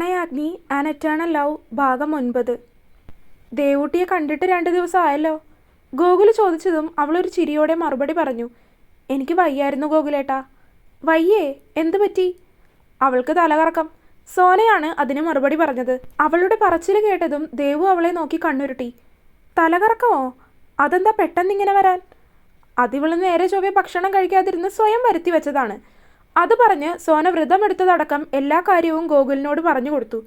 Pranayagni an eternal love ഭാഗം ഒൻപത്. ദേവൂട്ടിയെ കണ്ടിട്ട് രണ്ട് ദിവസം ആയല്ലോ ഗോകുൽ ചോദിച്ചതും അവളൊരു ചിരിയോടെ മറുപടി പറഞ്ഞു എനിക്ക് വയ്യായിരുന്നു ഗോകുലേട്ടാ. വയ്യേ എന്തു പറ്റി? അവൾക്ക് തലകറക്കം. സോനയാണ് അതിന് മറുപടി പറഞ്ഞത്. അവളുടെ പറച്ചിൽ കേട്ടതും ദേവു അവളെ നോക്കി കണ്ണുരുട്ടി. തലകറക്കമോ? അതെന്താ പെട്ടെന്നിങ്ങനെ വരാൻ? അതിവൾ നേരെ ചൊവ്വെ ഭക്ഷണം കഴിക്കാതിരുന്ന് സ്വയം വരുത്തി വെച്ചതാണ്. അത് പറഞ്ഞ് സോന വ്രതമെടുത്തതടക്കം എല്ലാ കാര്യവും ഗോകുലിനോട് പറഞ്ഞു കൊടുത്തു.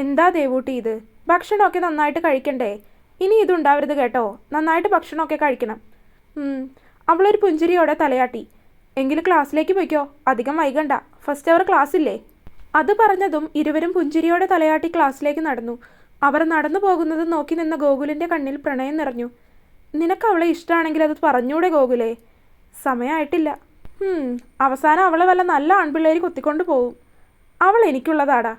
എന്താ ദേവൂട്ടി ഇത്? ഭക്ഷണമൊക്കെ നന്നായിട്ട് കഴിക്കണ്ടേ? ഇനി ഇതുണ്ടാവരുത് കേട്ടോ. നന്നായിട്ട് ഭക്ഷണമൊക്കെ കഴിക്കണം. അവളൊരു പുഞ്ചിരിയോടെ തലയാട്ടി. എങ്കിൽ ക്ലാസ്സിലേക്ക് പോയിക്കോ? അധികം വൈകണ്ട. ഫസ്റ്റ് അവർ ക്ലാസ്സില്ലേ? അത് പറഞ്ഞതും ഇരുവരും പുഞ്ചിരിയോടെ തലയാട്ടി ക്ലാസ്സിലേക്ക് നടന്നു. അവർ നടന്നു പോകുന്നത് നോക്കി നിന്ന ഗോകുലിന്റെ കണ്ണിൽ പ്രണയം നിറഞ്ഞു. നിനക്ക് അവളെ ഇഷ്ടമാണെങ്കിൽ അത് പറഞ്ഞൂടെ ഗോകുലേ. സമയമായിട്ടില്ല അവസാനം അവളെ വല്ല നല്ല ആൺപിള്ളേർ കുത്തിക്കൊണ്ട് പോവും. അവൾ എനിക്കുള്ളതാടാ.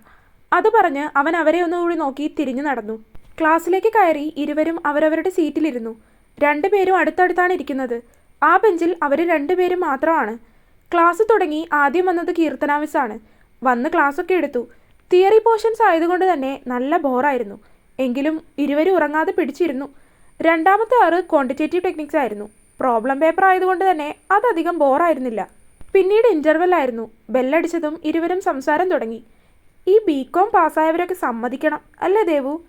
അത് പറഞ്ഞ് അവൻ അവരെ ഒന്നുകൂടി നോക്കി തിരിഞ്ഞു നടന്നു. ക്ലാസ്സിലേക്ക് കയറി ഇരുവരും അവരവരുടെ സീറ്റിലിരുന്നു. രണ്ടുപേരും അടുത്തടുത്താണ് ഇരിക്കുന്നത്. ആ ബെഞ്ചിൽ അവർ രണ്ടുപേരും മാത്രമാണ്. ക്ലാസ് തുടങ്ങി ആദ്യം വന്നത് കീർത്തനാവിസാണ് വന്ന് ക്ലാസ്സൊക്കെ എടുത്തു. തിയറി പോർഷൻസ് ആയതുകൊണ്ട് തന്നെ നല്ല ബോറായിരുന്നു. എങ്കിലും ഇരുവരും ഉറങ്ങാതെ പിടിച്ചിരുന്നു. രണ്ടാമത്തെ ആറ് ക്വാണ്ടിറ്റേറ്റീവ് ടെക്നിക്സ് ആയിരുന്നു. പ്രോബ്ലം പേപ്പർ ആയതുകൊണ്ട് തന്നെ അതധികം ബോറായിരുന്നില്ല. പിന്നീട് ഇന്റർവെൽ ആയിരുന്നു ബെല്ലടിച്ചതും ഇരുവരും സംസാരം തുടങ്ങി. ഈ ബി കോം പാസ്സായവരൊക്കെ സമ്മതിക്കണം അല്ലേ ദേവു?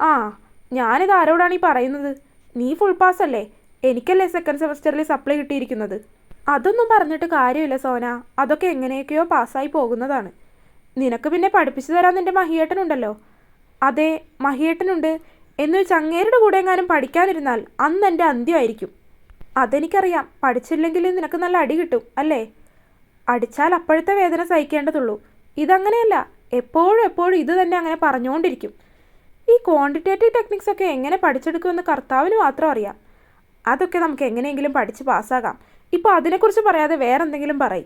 ആ ഞാനിത് ആരോടാണ് ഈ പറയുന്നത്? നീ ഫുൾ പാസ് അല്ലേ? എനിക്കല്ലേ സെക്കൻഡ് സെമസ്റ്ററിൽ സപ്ലൈ കിട്ടിയിരിക്കുന്നത്. അതൊന്നും പറഞ്ഞിട്ട് കാര്യമില്ല സോന. അതൊക്കെ എങ്ങനെയൊക്കെയോ പാസ്സായി പോകുന്നതാണ്. നിനക്ക് പിന്നെ പഠിപ്പിച്ചു തരാൻ നിന്റെ മഹിയേട്ടനുണ്ടല്ലോ. അതെ മഹിയേട്ടനുണ്ട്. എന്നൊരു ചങ്ങേരുടെ കൂടെ എങ്ങാനും പഠിക്കാനിരുന്നാൽ അന്ന് എന്റെ അന്ത്യമായിരിക്കും അതെനിക്കറിയാം. പഠിച്ചില്ലെങ്കിൽ നിനക്ക് നല്ല അടി കിട്ടും അല്ലേ? അടിച്ചാൽ അപ്പോഴത്തെ വേദന സഹിക്കേണ്ടതുള്ളൂ. ഇതങ്ങനെയല്ല. എപ്പോഴും എപ്പോഴും ഇത് തന്നെ അങ്ങനെ പറഞ്ഞുകൊണ്ടിരിക്കും. ഈ ക്വാണ്ടിറ്റേറ്റീവ് ടെക്നിക്സ് ഒക്കെ എങ്ങനെ പഠിച്ചെടുക്കുമെന്ന് കർത്താവിന് മാത്രം അറിയാം. അതൊക്കെ നമുക്ക് എങ്ങനെയെങ്കിലും പഠിച്ച് പാസ്സാകാം. ഇപ്പോൾ അതിനെക്കുറിച്ച് പറയാതെ വേറെ എന്തെങ്കിലും പറയും.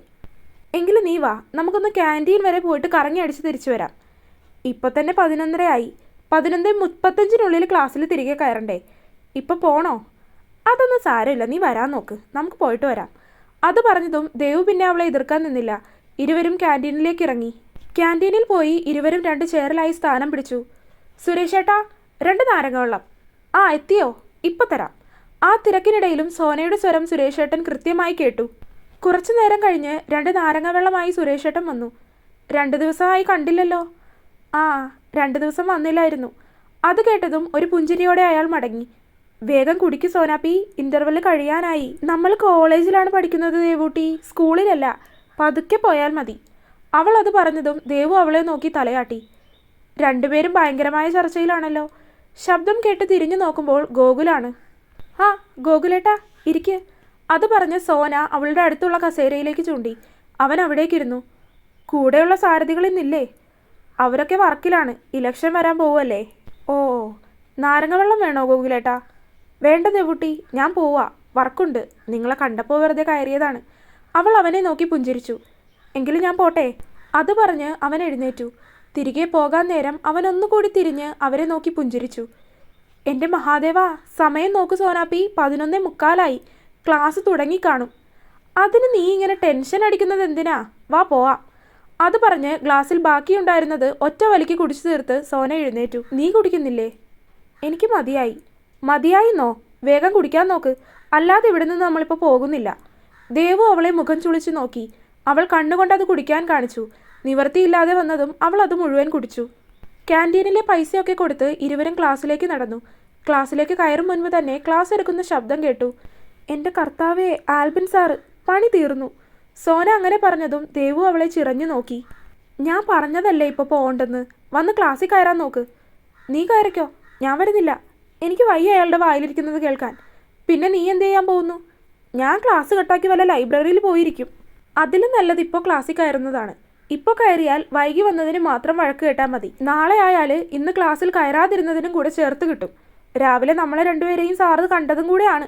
എങ്കിലും നീ വാ. നമുക്കൊന്ന് ക്യാന്റീൻ വരെ പോയിട്ട് കറങ്ങി അടിച്ച് തിരിച്ചു വരാം. ഇപ്പം തന്നെ പതിനൊന്നര ആയി പതിനൊന്ന് മുപ്പത്തഞ്ചിനുള്ളിൽ ക്ലാസ്സിൽ തിരികെ കയറണ്ടേ? ഇപ്പോൾ പോണോ? അതൊന്നും സാരമില്ല. നീ വരാൻ നോക്ക്. നമുക്ക് പോയിട്ട് വരാം. അത് പറഞ്ഞതും ദേവു പിന്നെ അവളെ എതിർക്കാൻ നിന്നില്ല. ഇരുവരും ക്യാന്റീനിലേക്ക് ഇറങ്ങി. ക്യാന്റീനിൽ പോയി ഇരുവരും രണ്ട് ചെയറിലായി സ്ഥാനം പിടിച്ചു. സുരേഷ് ഏട്ടാ രണ്ട് നാരങ്ങ വെള്ളം ആ എത്തിയോ? ഇപ്പൊ തരാം. ആ തിരക്കിനിടയിലും സോനയുടെ സ്വരം സുരേഷ് ഏട്ടൻ കൃത്യമായി കേട്ടു. കുറച്ചു നേരം കഴിഞ്ഞ് രണ്ട് നാരങ്ങ വെള്ളമായി സുരേഷ് ഏട്ടൻ വന്നു. രണ്ട് ദിവസമായി കണ്ടില്ലല്ലോ. ആ രണ്ട് ദിവസം വന്നില്ലായിരുന്നു. അത് കേട്ടതും ഒരു പുഞ്ചിരിയോടെ അയാൾ മടങ്ങി. വേഗം കുടിക്ക് സോനാപ്പി. ഇന്റർവെൽ കഴിയാനായി. നമ്മൾ കോളേജിലാണ് പഠിക്കുന്നത് ദേവൂട്ടി. സ്കൂളിലല്ല. പതുക്കെ പോയാൽ മതി. അവൾ അത് പറഞ്ഞതും ദേവു അവളെ നോക്കി തലയാട്ടി. രണ്ടുപേരും ഭയങ്കരമായ ചർച്ചയിലാണല്ലോ. ശബ്ദം കേട്ട് തിരിഞ്ഞു നോക്കുമ്പോൾ ഗോകുലാണ്. ആ ഗോകുലേട്ടാ ഇരിക്ക്. അത് പറഞ്ഞ് സോന അവളുടെ അടുത്തുള്ള കസേരയിലേക്ക് ചൂണ്ടി. അവൻ അവിടേക്കിരുന്നു. കൂടെയുള്ള സാരഥികൾ ഇന്നില്ലേ? അവരൊക്കെ വർക്കിലാണ്. ഇലക്ഷൻ വരാൻ പോവല്ലേ ഓ നാരങ്ങ വെള്ളം വേണോ ഗോകുലേട്ടാ? വേണ്ട ദേവുട്ടി ഞാൻ പോവാ. വർക്കുണ്ട്. നിങ്ങളെ കണ്ടപ്പോൾ വെറുതെ കയറിയതാണ്. അവൾ അവനെ നോക്കി പുഞ്ചിരിച്ചു. എങ്കിലും ഞാൻ പോട്ടെ. അത് പറഞ്ഞ് അവൻ എഴുന്നേറ്റു. തിരികെ പോകാൻ നേരം അവൻ ഒന്നുകൂടി തിരിഞ്ഞ് അവരെ നോക്കി പുഞ്ചിരിച്ചു. എന്റെ മഹാദേവ സമയം നോക്ക് സോനാപ്പി. പതിനൊന്നേ മുക്കാലായി. ക്ലാസ് തുടങ്ങിക്കാണും അതിന് നീ ഇങ്ങനെ ടെൻഷൻ അടിക്കുന്നത് എന്തിനാ? വാ പോവാം. അത് പറഞ്ഞ് ഗ്ലാസ്സിൽ ബാക്കിയുണ്ടായിരുന്നത് ഒറ്റ വലിക്ക് കുടിച്ചു തീർത്ത് സോന എഴുന്നേറ്റു. നീ കുടിക്കുന്നില്ലേ? എനിക്ക് മതിയായി. മതിയായിന്നോ? വേഗം കുടിക്കാൻ നോക്ക്. അല്ലാതെ ഇവിടെ നിന്ന് നമ്മളിപ്പോൾ പോകുന്നില്ല. ദേവു അവളെ മുഖം ചുളിച്ചു നോക്കി. അവൾ കണ്ണുകൊണ്ട് അത് കുടിക്കാൻ കാണിച്ചു. നിവർത്തിയില്ലാതെ വന്നതും അവൾ അത് മുഴുവൻ കുടിച്ചു. ക്യാന്റീനിലെ പൈസയൊക്കെ കൊടുത്ത് ഇരുവരും ക്ലാസ്സിലേക്ക് നടന്നു. ക്ലാസ്സിലേക്ക് കയറും മുൻപ് തന്നെ ക്ലാസ് എടുക്കുന്ന ശബ്ദം കേട്ടു. എന്റെ കർത്താവേ ആൽബിൻ സാറ് പണി തീർന്നു. സോന അങ്ങനെ പറഞ്ഞതും ദേവു അവളെ ചിറഞ്ഞു നോക്കി. ഞാൻ പറഞ്ഞതല്ലേ ഇപ്പോൾ പോകണ്ടെന്ന്? വന്ന് ക്ലാസ്സിൽ കയറാൻ നോക്ക്. നീ കയറിക്കോ. ഞാൻ വരുന്നില്ല. എനിക്ക് വയ്യ അയാളുടെ വായിലിരിക്കുന്നത് കേൾക്കാൻ. പിന്നെ നീ എന്ത് ചെയ്യാൻ പോകുന്നു? ഞാൻ ക്ലാസ് കട്ടാക്കി വല്ല ലൈബ്രറിയിൽ പോയിരിക്കും. അതിലും നല്ലത് ഇപ്പോൾ ക്ലാസ്സിൽ കയറുന്നതാണ്. ഇപ്പോൾ കയറിയാൽ വൈകി വന്നതിന് മാത്രം വഴക്ക് കേട്ടാൽ മതി. നാളെ ആയാൽ ഇന്ന് ക്ലാസ്സിൽ കയറാതിരുന്നതിനും കൂടെ ചേർത്ത് കിട്ടും. രാവിലെ നമ്മളെ രണ്ടുപേരെയും സാറ് കണ്ടതും കൂടെയാണ്.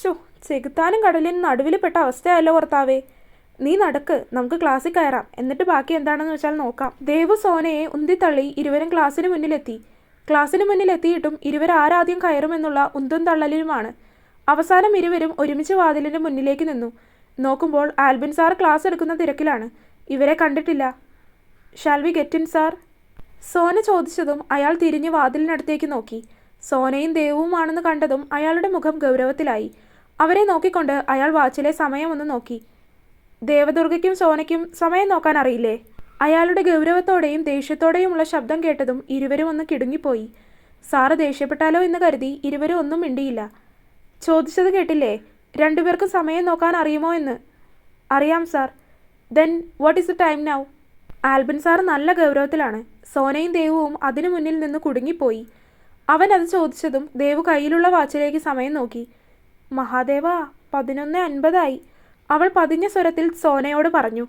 ഷോ ചെകുത്താനും കടലിനും നടുവിൽ പെട്ട അവസ്ഥയല്ലോ ഭർത്താവേ. നീ നടക്ക് നമുക്ക് ക്ലാസ്സിൽ കയറാം. എന്നിട്ട് ബാക്കി എന്താണെന്ന് വെച്ചാൽ നോക്കാം. ദേവു സോനയെ ഉന്തിത്തള്ളി ഇരുവരും ക്ലാസ്സിന് മുന്നിലെത്തി. ക്ലാസ്സിന് മുന്നിലെത്തിയിട്ടും ഇരുവർ ആരാദ്യം കയറുമെന്നുള്ള ഉന്തും തള്ളലിലുമാണ്. അവസാനം ഇരുവരും ഒരുമിച്ച് വാതിലിന്റെ മുന്നിലേക്ക് നിന്നു. നോക്കുമ്പോൾ ആൽബിൻ സാർ ക്ലാസ് എടുക്കുന്ന തിരക്കിലാണ്. ഇവരെ കണ്ടിട്ടില്ല. Shall we get in sir Sona ചോദിച്ചതും അയാൾ തിരിഞ്ഞ് വാതിലിനടുത്തേക്ക് നോക്കി. സോനയും ദേവുമാണെന്ന് കണ്ടതും അയാളുടെ മുഖം ഗൗരവത്തിലായി. അവരെ നോക്കിക്കൊണ്ട് അയാൾ വാച്ചിലെ സമയം ഒന്ന് നോക്കി. ദേവദുർഗയ്ക്കും സോനയ്ക്കും സമയം നോക്കാൻ അറിയില്ലേ? അയാളുടെ ഗൗരവത്തോടെയും ദേഷ്യത്തോടെയുമുള്ള ശബ്ദം കേട്ടതും ഇരുവരും ഒന്ന് കിടുങ്ങിപ്പോയി. സാറ് ദേഷ്യപ്പെട്ടാലോ എന്ന് കരുതി ഇരുവരും ഒന്നും മിണ്ടിയില്ല. ചോദിച്ചത് കേട്ടില്ലേ? രണ്ടുപേർക്കും സമയം നോക്കാൻ അറിയുമോ എന്ന്? അറിയാം sir. Then what is the time now? Albin sir നല്ല ഗൗരവത്തിലാണ്. സോനയും ദേവുവും അതിനു മുന്നിൽ നിന്ന് കുടുങ്ങിപ്പോയി. അവൻ അത് ചോദിച്ചതും ദേവു കയ്യിലുള്ള വാച്ചിലേക്ക് സമയം നോക്കി. മഹാദേവ പതിനൊന്ന് അൻപതായി. അവൾ പതിഞ്ഞ സ്വരത്തിൽ സോനയോട് പറഞ്ഞു.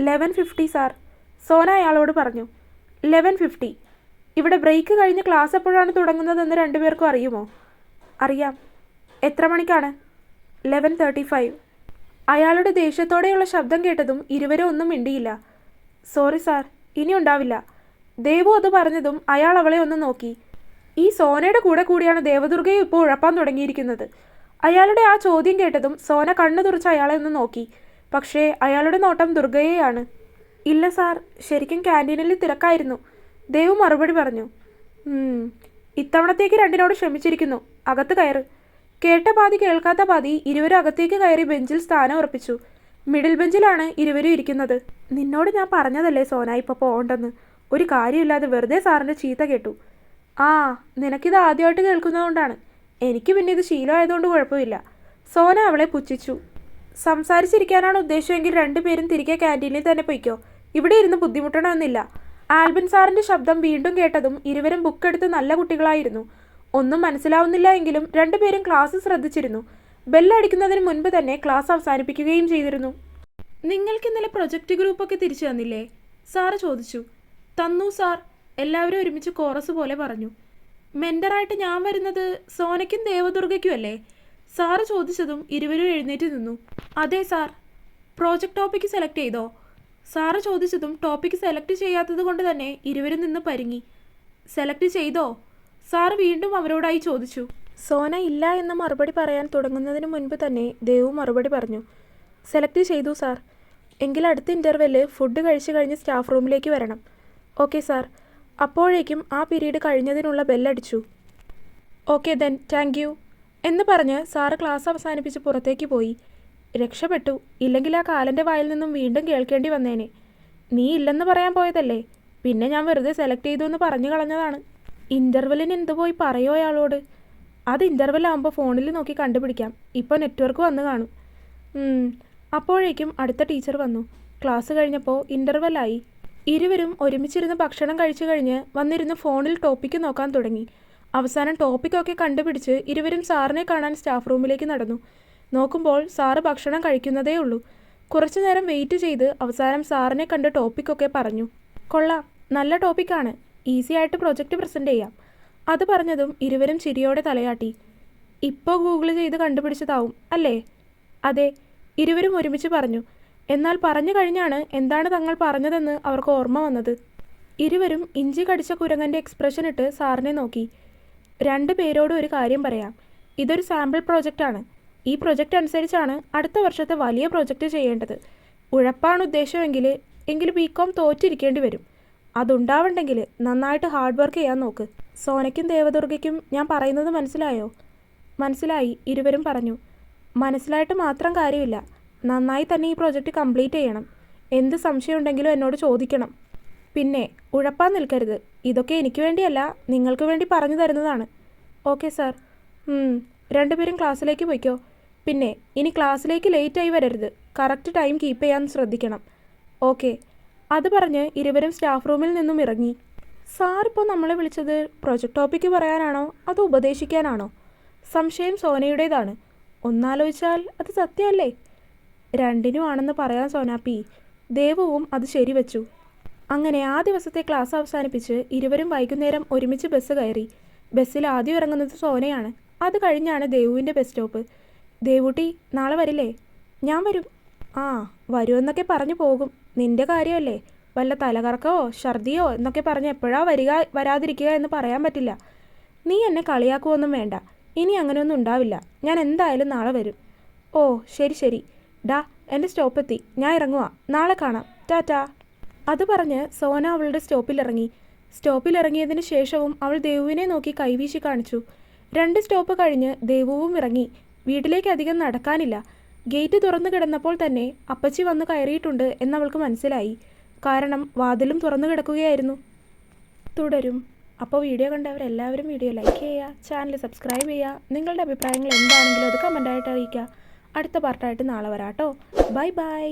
Eleven fifty sir. സോന അയാളോട് പറഞ്ഞു ലെവൻ ഫിഫ്റ്റി. ഇവിടെ ബ്രേക്ക് കഴിഞ്ഞ് ക്ലാസ് എപ്പോഴാണ് തുടങ്ങുന്നതെന്ന് രണ്ടുപേർക്കും അറിയുമോ? അറിയാം. എത്ര മണിക്കാണ്? Eleven thirty five. അയാളുടെ ദേഷ്യത്തോടെയുള്ള ശബ്ദം കേട്ടതും ഇരുവരും ഒന്നും മിണ്ടിയില്ല. സോറി സാർ ഇനി ഉണ്ടാവില്ല. ദേവു അത് പറഞ്ഞതും അയാൾ അവളെ ഒന്ന് നോക്കി. ഈ സോനയുടെ കൂടെ കൂടിയാണ് ദേവദുർഗയെ ഇപ്പോൾ ഉഴപ്പാൻ തുടങ്ങിയിരിക്കുന്നത്. അയാളുടെ ആ ചോദ്യം കേട്ടതും സോന കണ്ണു തുറച്ച് അയാളെ ഒന്ന് നോക്കി. പക്ഷേ അയാളുടെ നോട്ടം ദുർഗയെയാണ്. ഇല്ല സാർ ശരിക്കും ക്യാന്റീനിൽ തിരക്കായിരുന്നു. ദേവ് മറുപടി പറഞ്ഞു. "ഉം, ഇത്തവണത്തേക്ക് രണ്ടിനോട് ക്ഷമിച്ചിരിക്കുന്നു. അകത്ത് കയറ്. കേട്ട പാതി കേൾക്കാത്ത പാതി ഇരുവരും അകത്തേക്ക് കയറി ബെഞ്ചിൽ സ്ഥാനം ഉറപ്പിച്ചു. മിഡിൽ ബെഞ്ചിലാണ് ഇരുവരും ഇരിക്കുന്നത്. നിന്നോട് ഞാൻ പറഞ്ഞതല്ലേ സോന ഇപ്പോൾ പോകണ്ടെന്ന്. ഒരു കാര്യമില്ലാതെ വെറുതെ സാറിന്റെ ചീത്ത കേട്ടു. ആ നിനക്കിത് ആദ്യമായിട്ട് കേൾക്കുന്നതുകൊണ്ടാണ്. എനിക്ക് പിന്നെ ഇത് ശീലമായതുകൊണ്ട് കുഴപ്പമില്ല. സോന അവളെ പുച്ഛിച്ചു. സംസാരിച്ചിരിക്കാനാണ് ഉദ്ദേശമെങ്കിൽ രണ്ടുപേരും തിരികെ ക്യാന്റീനിൽ തന്നെ പൊയ്ക്കോ. ഇവിടെ ഇരുന്ന് ബുദ്ധിമുട്ടണമെന്നില്ല. ആൽബിൻ സാറിന്റെ ശബ്ദം വീണ്ടും കേട്ടതും ഇരുവരും ബുക്കെടുത്ത് നല്ല കുട്ടികളായിരുന്നു. ഒന്നും മനസ്സിലാവുന്നില്ല എങ്കിലും രണ്ടുപേരും ക്ലാസ് ശ്രദ്ധിച്ചിരുന്നു. ബെല്ലടിക്കുന്നതിന് മുൻപ് തന്നെ ക്ലാസ് അവസാനിപ്പിക്കുകയും ചെയ്തിരുന്നു. നിങ്ങൾക്ക് ഇന്നലെ പ്രൊജക്റ്റ് ഗ്രൂപ്പൊക്കെ തിരിച്ചു തന്നില്ലേ? സാറ് ചോദിച്ചു. തന്നു സാർ എല്ലാവരും ഒരുമിച്ച് കോറസ് പോലെ പറഞ്ഞു. മെന്ററായിട്ട് ഞാൻ വരുന്നത് സോനയ്ക്കും ദേവദുർഗയ്ക്കും അല്ലേ? സാറ് ചോദിച്ചതും ഇരുവരും എഴുന്നേറ്റ് നിന്നു. അതെ സാർ പ്രോജക്റ്റ് ടോപ്പിക്ക് സെലക്ട് ചെയ്തോ? സാറ് ചോദിച്ചതും ടോപ്പിക് സെലക്ട് ചെയ്യാത്തത് കൊണ്ട് തന്നെ ഇരുവരും നിന്ന് പരിങ്ങി. സെലക്ട് ചെയ്തോ? സാറ് വീണ്ടും അവരോടായി ചോദിച്ചു. സോന ഇല്ല എന്ന മറുപടി പറയാൻ തുടങ്ങുന്നതിന് മുൻപ് തന്നെ ദേവു മറുപടി പറഞ്ഞു. സെലക്ട് ചെയ്തു സാർ. എങ്കിൽ അടുത്ത ഇന്റർവെല്ല് ഫുഡ് കഴിച്ചു കഴിഞ്ഞ് സ്റ്റാഫ് റൂമിലേക്ക് വരണം. Okay sir. അപ്പോഴേക്കും ആ പീരീഡ് കഴിഞ്ഞതിനുള്ള ബെല്ലടിച്ചു ഓക്കെ ദെൻ താങ്ക് യു എന്ന് പറഞ്ഞ് സാറ് ക്ലാസ് അവസാനിപ്പിച്ച് പുറത്തേക്ക് പോയി. രക്ഷപ്പെട്ടു. ഇല്ലെങ്കിൽ ആ കാലന്റെ വായിൽ നിന്നും വീണ്ടും കേൾക്കേണ്ടി വന്നേനെ. നീ ഇല്ലെന്ന് പറയാൻ പോയതല്ലേ? പിന്നെ ഞാൻ വെറുതെ സെലക്ട് ചെയ്തു എന്ന് പറഞ്ഞു കളഞ്ഞതാണ്. ഇന്റർവെല്ലിന് എന്ത് പോയി പറയോ അയാളോട്? അത് ഇന്റർവെൽ ആകുമ്പോൾ ഫോണിൽ നോക്കി കണ്ടുപിടിക്കാം. ഇപ്പോൾ നെറ്റ്വർക്ക് വന്ന് കാണും. അപ്പോഴേക്കും അടുത്ത ടീച്ചർ വന്നു. ക്ലാസ് കഴിഞ്ഞപ്പോൾ ഇന്റർവെല്ലായി ഇരുവരും ഒരുമിച്ചിരുന്ന് ഭക്ഷണം കഴിച്ചു കഴിഞ്ഞ് വന്നിരുന്ന് ഫോണിൽ ടോപ്പിക്ക് നോക്കാൻ തുടങ്ങി. അവസാനം ടോപ്പിക്കൊക്കെ കണ്ടുപിടിച്ച് ഇരുവരും സാറിനെ കാണാൻ സ്റ്റാഫ് റൂമിലേക്ക് നടന്നു. നോക്കുമ്പോൾ സാറ് ഭക്ഷണം കഴിക്കുന്നതേ ഉള്ളൂ കുറച്ചു നേരം വെയിറ്റ് ചെയ്ത് അവസാനം സാറിനെ കണ്ട് ടോപ്പിക്കൊക്കെ പറഞ്ഞു. കൊള്ളാം നല്ല ടോപ്പിക്കാണ്. ഈസി ആയിട്ട് പ്രൊജക്റ്റ് പ്രസന്റ് ചെയ്യാം. അത് പറഞ്ഞതും ഇരുവരും ചിരിയോടെ തലയാട്ടി. ഇപ്പോൾ ഗൂഗിൾ ചെയ്ത് കണ്ടുപിടിച്ചതാവും അല്ലേ? അതെ ഇരുവരും ഒരുമിച്ച് പറഞ്ഞു. എന്നാൽ പറഞ്ഞു കഴിഞ്ഞാണ് എന്താണ് തങ്ങൾ പറഞ്ഞതെന്ന് അവർക്ക് ഓർമ്മ വന്നത്. ഇരുവരും ഇഞ്ചി കടിച്ച കുരങ്ങന്റെ എക്സ്പ്രഷൻ ഇട്ട് സാറിനെ നോക്കി. രണ്ട് പേരോട് ഒരു കാര്യം പറയാം. ഇതൊരു സാമ്പിൾ പ്രോജക്റ്റാണ്. ഈ പ്രൊജക്റ്റ് അനുസരിച്ചാണ് അടുത്ത വർഷത്തെ വലിയ പ്രൊജക്റ്റ് ചെയ്യേണ്ടത്. ഉഴപ്പാണ് ഉദ്ദേശമെങ്കിൽ എങ്കിൽ ബി കോം തോറ്റിരിക്കേണ്ടി വരും. അതുണ്ടാവണ്ടെങ്കിൽ നന്നായിട്ട് ഹാർഡ് വർക്ക് ചെയ്യാൻ നോക്ക്. സോനയ്ക്കും ദേവദുർഗയ്ക്കും ഞാൻ പറയുന്നത് മനസ്സിലായോ? മനസ്സിലായി ഇരുവരും പറഞ്ഞു. മനസ്സിലായിട്ട് മാത്രം കാര്യമില്ല. നന്നായി തന്നെ ഈ പ്രോജക്റ്റ് കംപ്ലീറ്റ് ചെയ്യണം. എന്ത് സംശയമുണ്ടെങ്കിലും എന്നോട് ചോദിക്കണം. പിന്നെ ഉഴപ്പാൻ നിൽക്കരുത്. ഇതൊക്കെ എനിക്ക് വേണ്ടിയല്ല നിങ്ങൾക്ക് വേണ്ടി പറഞ്ഞു തരുന്നതാണ്. ഓക്കെ സാർ രണ്ടുപേരും ക്ലാസ്സിലേക്ക് പോയിക്കോ. പിന്നെ ഇനി ക്ലാസ്സിലേക്ക് ലേറ്റ് ആയി വരരുത്. കറക്റ്റ് ടൈം കീപ്പ് ചെയ്യാൻ ശ്രദ്ധിക്കണം. ഓക്കെ. അത് പറഞ്ഞ് ഇരുവരും സ്റ്റാഫ് റൂമിൽ നിന്നും ഇറങ്ങി. സാർ ഇപ്പോൾ നമ്മളെ വിളിച്ചത് പ്രൊജക്ട് ടോപ്പിക്ക് പറയാനാണോ അതോ ഉപദേശിക്കാനാണോ? സംശയം സോനയുടേതാണ്. ഒന്നാലോചിച്ചാൽ അത് സത്യമല്ലേ? രണ്ടിനും ആണെന്ന് പറയാൻ സോനാപ്പി ദേവവും അത് ശരിവെച്ചു അങ്ങനെ ആ ദിവസത്തെ ക്ലാസ് അവസാനിപ്പിച്ച് ഇരുവരും വൈകുന്നേരം ഒരുമിച്ച് ബസ് കയറി. ബസ്സിൽ ആദ്യം ഇറങ്ങുന്നത് സോനയാണ്. അത് കഴിഞ്ഞാണ് ദേവുവിന്റെ ബസ് സ്റ്റോപ്പ്. ദേവൂട്ടി നാളെ വരില്ലേ? ഞാൻ വരും. ആ വരുമെന്നൊക്കെ പറഞ്ഞു പോകും. നിന്റെ കാര്യമല്ലേ? വല്ല തലകറക്കമോ ഛർദിയോ എന്നൊക്കെ പറഞ്ഞ് എപ്പോഴാ വരിക വരാതിരിക്കുക എന്ന് പറയാൻ പറ്റില്ല. നീ എന്നെ കളിയാക്കുവൊന്നും വേണ്ട. ഇനി അങ്ങനെയൊന്നും ഉണ്ടാവില്ല. ഞാൻ എന്തായാലും നാളെ വരും. ഓ ശരി ശരി. ഡാ എന്റെ സ്റ്റോപ്പ് എത്തി. ഞാൻ ഇറങ്ങുക നാളെ കാണാം. ടാറ്റാ. അത് പറഞ്ഞ് സോന അവളുടെ സ്റ്റോപ്പിലിറങ്ങി ഇറങ്ങിയതിന് ശേഷവും അവൾ ദേവുവിനെ നോക്കി കൈവീശി കാണിച്ചു. രണ്ട് സ്റ്റോപ്പ് കഴിഞ്ഞ് ദേവുവും ഇറങ്ങി. വീട്ടിലേക്ക് അധികം നടക്കാനില്ല. ഗേറ്റ് തുറന്നു കിടന്നപ്പോൾ തന്നെ അപ്പച്ചി വന്ന് കയറിയിട്ടുണ്ട് എന്നവൾക്ക് മനസ്സിലായി. കാരണം വാതിലും തുറന്നു കിടക്കുകയായിരുന്നു. തുടരും. അപ്പോൾ വീഡിയോ കണ്ടവരെല്ലാവരും വീഡിയോ ലൈക്ക് ചെയ്യുക ചാനൽ സബ്സ്ക്രൈബ് ചെയ്യുക. നിങ്ങളുടെ അഭിപ്രായങ്ങൾ എന്താണെങ്കിലും അത് കമന്റായിട്ട് അറിയിക്കുക. അടുത്ത പാർട്ടായിട്ട് നാളെ വരാട്ടോ ബൈ ബൈ